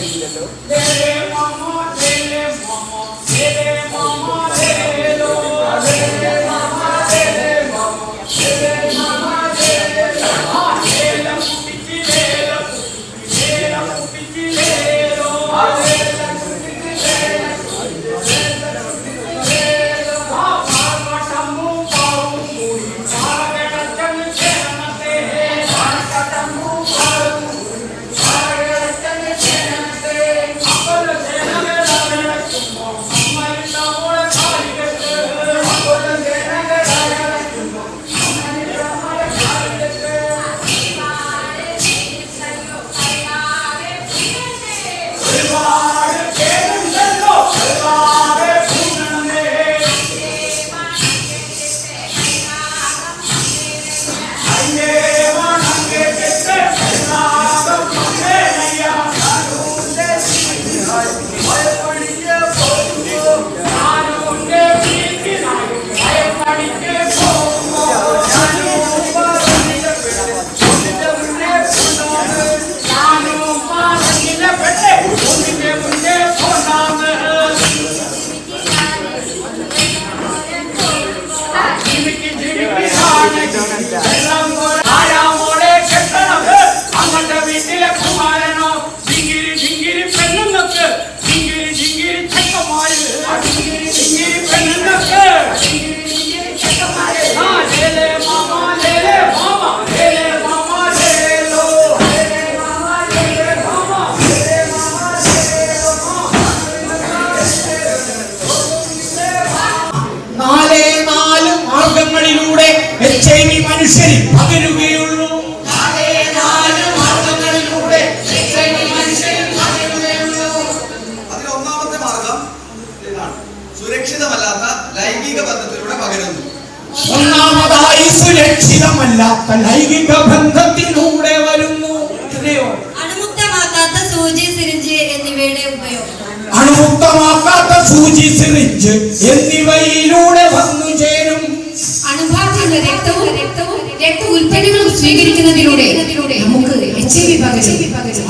ছেলে মম ছেলে মম ছেলে মম। സുരക്ഷിതമല്ലാത്ത ലൈംഗിക ബന്ധത്തിലൂടെ വരുന്നു. അണുമുക്തമാക്കാത്ത സൂചി സിരിഞ്ച് എന്നിവയുടെ ഉപയോഗം. അണുമുക്തമാക്കാത്ത സൂചി സിറിഞ്ച് എന്നിവയിലൂടെ വന്നു ചേരും. അണുബാധയുള്ള രക്തവും രക്തവും രക്ത ഉൽപ്പന്നങ്ങളും സ്വീകരിക്കുന്നതിലൂടെ നമുക്ക്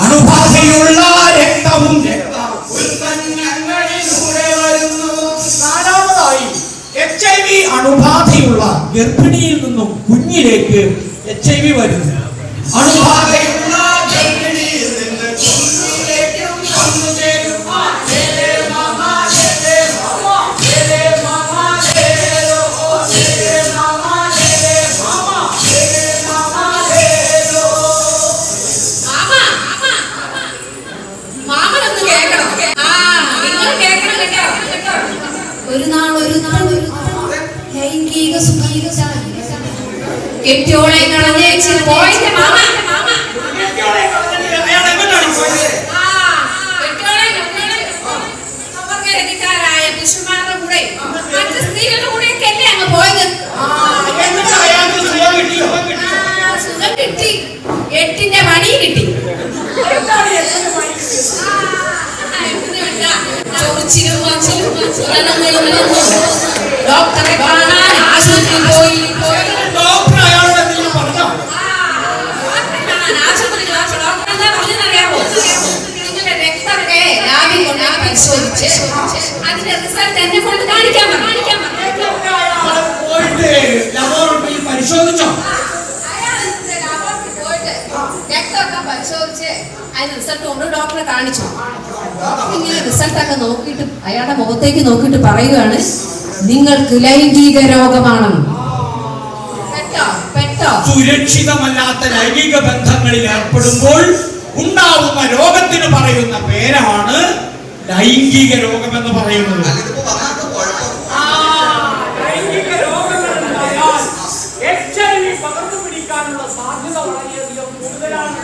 അണുബാധയുള്ള രക്തവും രക്ത അണുബാധയുള്ള ഗർഭിണിയിൽ നിന്നും കുഞ്ഞിലേക്ക് എച്ച് ഐ വി വരുന്നു. അണുബാധയുള്ള കിട്ടിയോ ആ, സുഖം കിട്ടി എട്ടിന്റെ പണി കിട്ടി വന്നു. ഡോക്ടറെ കാണാൻ ആശുപത്രിയിൽ പോയി. ഡോക്ടർ അയാളോട് എന്തെങ്കിലും പറഞ്ഞോ അതിന്റെ റിസൾട്ട് എന്നെ കൊണ്ട് കാണിക്കാൻ. കാണിക്കാൻ പോയിട്ട് ലബോറട്ടറിയിൽ പരിശോധിച്ചോ പരിശോധിച്ച് അതിന് റിസൾട്ട് കൊണ്ട് ഡോക്ടറെ കാണിച്ചു ഇങ്ങനെ റിസൾട്ടൊക്കെ നോക്കിയിട്ട് അയാളുടെ മുഖത്തേക്ക് നോക്കിയിട്ട് പറയുകയാണ് നിങ്ങൾക്ക് ലൈംഗിക രോഗമാണ്? പെട്ടോ പെട്ടോ. സുരക്ഷിതമല്ലാത്ത ലൈംഗിക ബന്ധങ്ങളിൽ ഏർപ്പെടുമ്പോൾ ഉണ്ടാവുന്ന രോഗത്തിന് പറയുന്ന പേരാണ് ലൈംഗിക രോഗം എന്ന് പറയുന്നത് സാധ്യത വളരെയധികം കൂടുതലാണ്.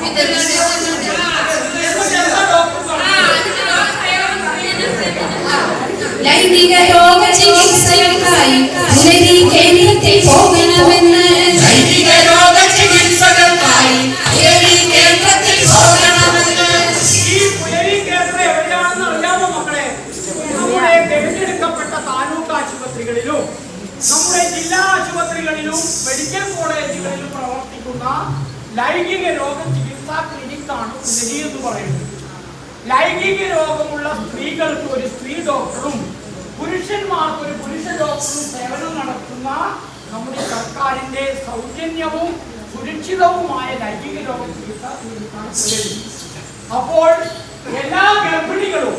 ലൈംഗിക രോഗമുള്ള സ്ത്രീകൾക്ക് ഒരു സ്ത്രീ ഡോക്ടറും പുരുഷന്മാർക്ക് ഒരു പുരുഷ ഡോക്ടറും സേവനം നടത്തുന്ന നമ്മുടെ സർക്കാരിന്റെ സൗജന്യവും സുരക്ഷിതവുമായ ലൈംഗിക രോഗ ചികിത്സ അപ്പോൾ എല്ലാ ഗർഭിണികളും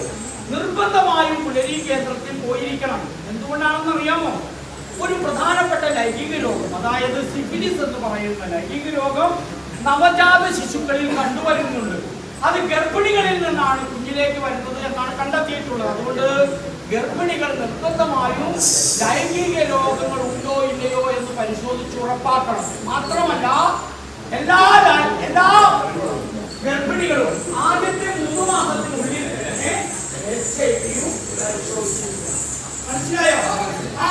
നിർബന്ധമായും പുലരി കേന്ദ്രത്തിൽ പോയിരിക്കണം. എന്തുകൊണ്ടാണെന്ന് അറിയാമോ ഒരു പ്രധാനപ്പെട്ട ലൈംഗിക രോഗം അതായത് സിഫിലിസ് എന്ന് പറയുന്ന ലൈംഗിക രോഗം നവജാത ശിശുക്കളിൽ കണ്ടുവരുന്നുണ്ട്. അത് ഗർഭിണികളിൽ നിന്നാണ് കുഞ്ഞിലേക്ക് വരുന്നത് എന്നാണ് കണ്ടെത്തിയിട്ടുള്ളത്. അതുകൊണ്ട് ഗർഭിണികൾ നിർബന്ധമായും ലൈംഗിക രോഗങ്ങൾ ഉണ്ടോ ഇല്ലയോ എന്ന് പരിശോധിച്ച് ഉറപ്പാക്കണം. മാത്രമല്ല എല്ലാ എല്ലാ ഗർഭിണികളും ആദ്യത്തെ മൂന്ന് മാസത്തിനുള്ളിൽ തന്നെ. മനസ്സിലായോ? ആ,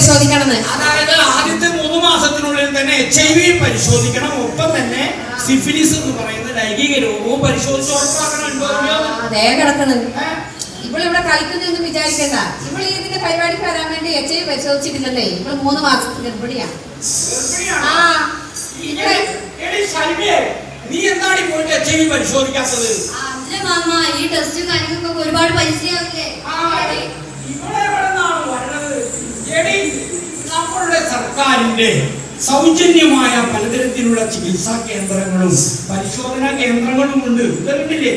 പരിശോധിക്കണമെന്ന്. അതായത് ആദ്യത്തെ മൂന്ന് മാസത്തിനുള്ളിൽ തന്നെ എച്ച് ഐ വി പരിശോധിക്കണം. ഒപ്പം തന്നെ സിഫിലിസ് എന്ന് പറയുന്ന ലൈംഗിക രോഗവും പരിശോധിച്ച്. അതേ കിടക്കണ് ഏ? ഇവളിവിടെ കളിക്കുന്നൊന്നും വിചാരിക്കണ്ട. ഇവൾ ഇതിന്റെ പരിപാടിക്ക് വരാൻ വേണ്ടി എച്ച് ഐ പരിശോധിച്ചിട്ടില്ലല്ലേ? ഇവൾ മൂന്ന് മാസത്തിൽ ഗർഭിണിയാ. ഗർഭിണിയാണോ? നീ എന്താണ് പോയിട്ട് എച്ച് ഐ വി പരിശോധിക്കാത്തത്? അല്ല മാമ? ഈ ടെസ്റ്റും കാര്യങ്ങൾക്കൊക്കെ ഒരുപാട് പൈസയാവില്ലേ ആ, എടി, ഇവിടെ എവിടെ നിന്നാണ് വരണത്? നമ്മളുടെ സർക്കാരിന്റെ സൗജന്യമായ പലതരത്തിലുള്ള ചികിത്സാ കേന്ദ്രങ്ങളും പരിശോധനാ കേന്ദ്രങ്ങളും ഉണ്ട്. ഇതല്ലേ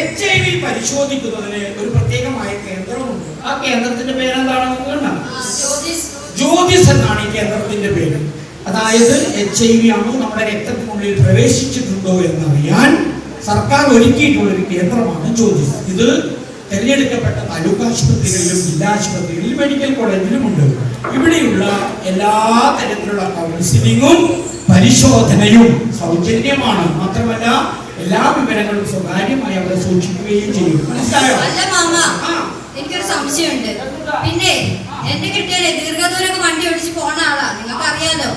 എച്ച് ഐ വി പരിശോധിക്കുന്നതിന് ഒരു പ്രത്യേകമായ കേന്ദ്രമുണ്ട്. ആ കേന്ദ്രത്തിന്റെ പേരെന്താണ്? ജ്യോതിസ് എന്നാണ് ഈ കേന്ദ്രത്തിന്റെ പേര്. അതായത് എച്ച് ഐ വി ആണോ നമ്മുടെ രക്തത്തിനുള്ളിൽ പ്രവേശിച്ചിട്ടുണ്ടോ എന്നറിയാൻ സർക്കാർ ഒരുക്കിയിട്ടുള്ള ഒരു കേന്ദ്രമാണ് ജ്യോതിസ്. ഇത് തിരഞ്ഞെടുക്കപ്പെട്ട താലൂക്ക് ആശുപത്രികളിലും ജില്ലാ ആശുപത്രികളിലും മെഡിക്കൽ കോളേജിലും ഉണ്ട് ഇവിടെയുള്ള എല്ലാ തരത്തിലുള്ള കൗൺസിലിങ്ങും പരിശോധനയും സൗജന്യമാണ്. മാത്രമല്ല എല്ലാ വിവരങ്ങളും സ്വകാര്യമായി അവിടെ സൂക്ഷിക്കുകയും ചെയ്യും. മനസ്സിലായോ? അല്ല മാമ. എനിക്കൊരു സംശയമുണ്ട്. പിന്നെ എന്റെ കിട്ടിയാലേ ദീർഘദൂരൊക്കെ വണ്ടി ഓടിച്ച് പോണ ആളാ. നിങ്ങൾക്ക് അറിയാലോ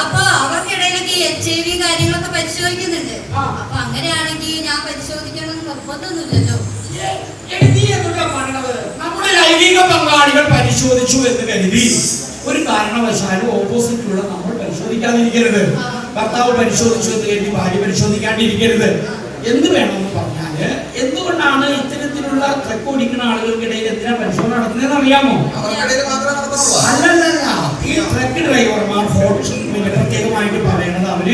അപ്പൊ അവർക്കിടയിലൊക്കെ എച്ച് ഐ വി കാര്യങ്ങളൊക്കെ പരിശോധിക്കുന്നുണ്ട്. അപ്പൊ അങ്ങനെയാണെങ്കിൽ ഞാൻ പരിശോധിക്കണം എന്ന് നിർബന്ധമൊന്നുമില്ലല്ലോ നമ്മുടെ ലൈംഗിക പങ്കാളികൾ പരിശോധിച്ചു എന്ന് കരുതി ഒരു കാരണവശാലും ഓപ്പോസിറ്റുള്ള നമ്മൾ പരിശോധിക്കാതിരിക്കരുത്. ഭർത്താവ് പരിശോധിച്ചു എന്ന് കരുതി ഭാര്യ പരിശോധിക്കാണ്ടിരിക്കരുത്. എന്ത് വേണമെന്ന് പറഞ്ഞാൽ എന്തുകൊണ്ടാണ് ഇത്തരത്തിലുള്ള ട്രക്ക് ഓടിക്കുന്ന ആളുകൾക്കിടയിൽ എന്തിനാ പരിശോധന നടത്തുന്നതെന്ന് അറിയാമോ? അല്ലല്ല ഈ ട്രക്ക് ഡ്രൈവർമാർ പ്രത്യേകമായിട്ട് പറയണത് അവർ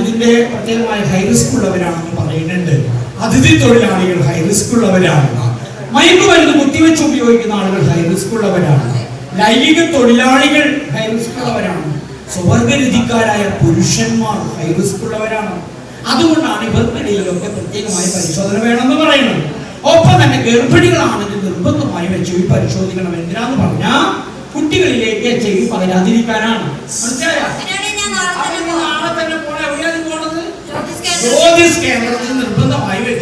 ഇതിന്റെ പ്രത്യേകമായ ഹൈ റിസ്ക് ഉള്ളവരാണെന്ന് പറയുന്നുണ്ട്. അതിഥി തൊഴിലാളികൾ ഹൈ റിസ്ക് ഉള്ളവരാണ്. മയക്കുമരുന്ന് കുത്തിവെച്ച് ഉപയോഗിക്കുന്ന ആളുകൾ ഹൈ റിസ്ക് ഉള്ളവരാണ്. ലൈംഗിക തൊഴിലാളികൾ ഹൈ റിസ്ക് ഉള്ളവരാണ്. സ്വർഗരതിക്കാരായ പുരുഷന്മാർ ഹൈ റിസ്ക് ഉള്ളവരാണ്. അതുകൊണ്ടാണ് ഇവർക്കിടയിലൊക്കെ പ്രത്യേകമായ പരിശോധന വേണമെന്ന് പറയുന്നത്. ഒപ്പം തന്നെ ഗർഭിണികളാണെങ്കിൽ നിർബന്ധമായും വെച്ച് പരിശോധിക്കണം. എന്തിനാന്ന് പറഞ്ഞാൽ കുട്ടികളിലേക്ക് എച്ച് ഐ വി പകരാതിരിക്കാനാണ് മനസ്സിലായോ നാളെ തന്നെ പോണത്? ജ്യോതിസ് കേന്ദ്രത്തിൽ. നിർബന്ധമായി എച്ച് ഐ വി പരിശോധിക്കണം